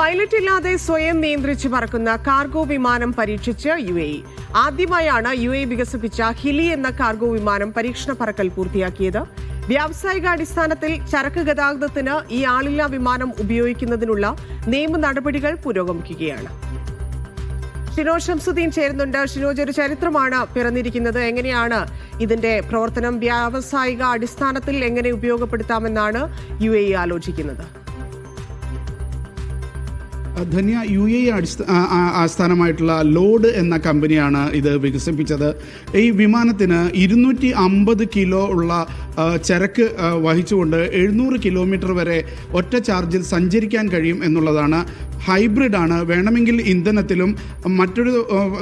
Pilot ഇല്ലാതെ സ്വയം നിയന്ത്രിച്ച് പറക്കുന്ന കാർഗോ വിമാനം പരീക്ഷിച്ച് യു എ ആദ്യമായാണ് യു എ വികസിപ്പിച്ച ഹിലി എന്ന കാർഗോ വിമാനം പരീക്ഷണ പറക്കൽ പൂർത്തിയാക്കിയത്. വ്യാവസായിക അടിസ്ഥാനത്തിൽ ചരക്ക് ഗതാഗതത്തിന് ഈ ആളില്ലാ വിമാനം ഉപയോഗിക്കുന്നതിനുള്ള നിയമ നടപടികൾ പുരോഗമിക്കുകയാണ്. ഷിനോ ഷംസുദ്ദീൻ ചേരുന്നുണ്ട്. ഷിനോജ് ഒരു ചരിത്രമാണ് പിറന്നിരിക്കുന്നത്. എങ്ങനെയാണ് ഇതിന്റെ പ്രവർത്തനം? വ്യാവസായിക അടിസ്ഥാനത്തിൽ എങ്ങനെ ഉപയോഗപ്പെടുത്താമെന്നാണ് യു ആലോചിക്കുന്നത്? ധന്യ യു എ അടിസ്ഥ ആസ്ഥാനമായിട്ടുള്ള ലോഡ് എന്ന കമ്പനിയാണ് ഇത് വികസിപ്പിച്ചത്. ഈ വിമാനത്തിന് ഇരുന്നൂറ്റി അമ്പത് കിലോ ഉള്ള ചരക്ക് വഹിച്ചുകൊണ്ട് എഴുന്നൂറ് കിലോമീറ്റർ വരെ ഒറ്റ ചാർജിൽ സഞ്ചരിക്കാൻ കഴിയും എന്നുള്ളതാണ് ഹൈബ്രിഡ് ആണ് വേണമെങ്കിൽ ഇന്ധനത്തിലും മറ്റൊരു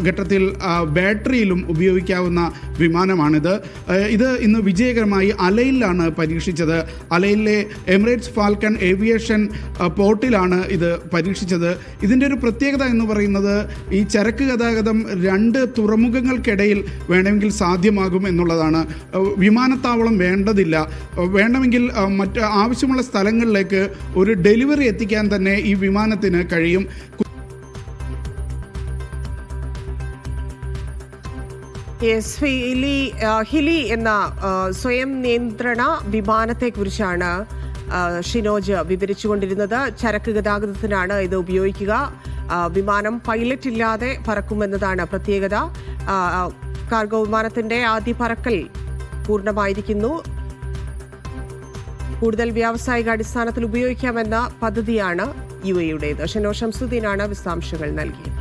ഘട്ടത്തിൽ ബാറ്ററിയിലും ഉപയോഗിക്കാവുന്ന വിമാനമാണിത്. ഇത് ഇന്ന് വിജയകരമായി അലയിലാണ് പരീക്ഷിച്ചത്. അലയിലെ എമിറേറ്റ്സ് ഫാൽക്കൺ ഏവിയേഷൻ പോർട്ടിലാണ് ഇത് പരീക്ഷിച്ചത്. ഇതിന്റെ ഒരു പ്രത്യേകത എന്ന് പറയുന്നത് ഈ ചരക്ക് ഗതാഗതം രണ്ട് തുറമുഖങ്ങൾക്കിടയിൽ വേണമെങ്കിൽ സാധ്യമാകും എന്നുള്ളതാണ്. വിമാനത്താവളം വേണ്ടതില്ല. വേണമെങ്കിൽ മറ്റ് ആവശ്യമുള്ള സ്ഥലങ്ങളിലേക്ക് ഒരു ഡെലിവറി എത്തിക്കാൻ തന്നെ ഈ വിമാനത്തിന് കഴിയും. യെസ് ഹിലി ഹിലി എന്ന സ്വയം നിയന്ത്രണ വിമാനത്തെക്കുറിച്ചാണ് ആ, ഷിനോജ് വിവരിച്ചുകൊണ്ടിരുന്നത്. ചരക്ക് ഗതാഗതത്തിനാണ് ഇത് ഉപയോഗിക്കുക. വിമാനം പൈലറ്റ് ഇല്ലാതെ പറക്കുമെന്നതാണ് പ്രത്യേകത. കാർഗോ വിമാനത്തിന്റെ ആദ്യ പറക്കൽ പൂർണമായിരിക്കുന്നു. കൂടുതൽ വ്യാവസായിക അടിസ്ഥാനത്തിൽ ഉപയോഗിക്കാമെന്ന പദ്ധതിയാണ് യു എയുടേത് ഷനോ ഷംസുദ്ദീനാണ് വിശദാംശങ്ങൾ നൽകിയത്.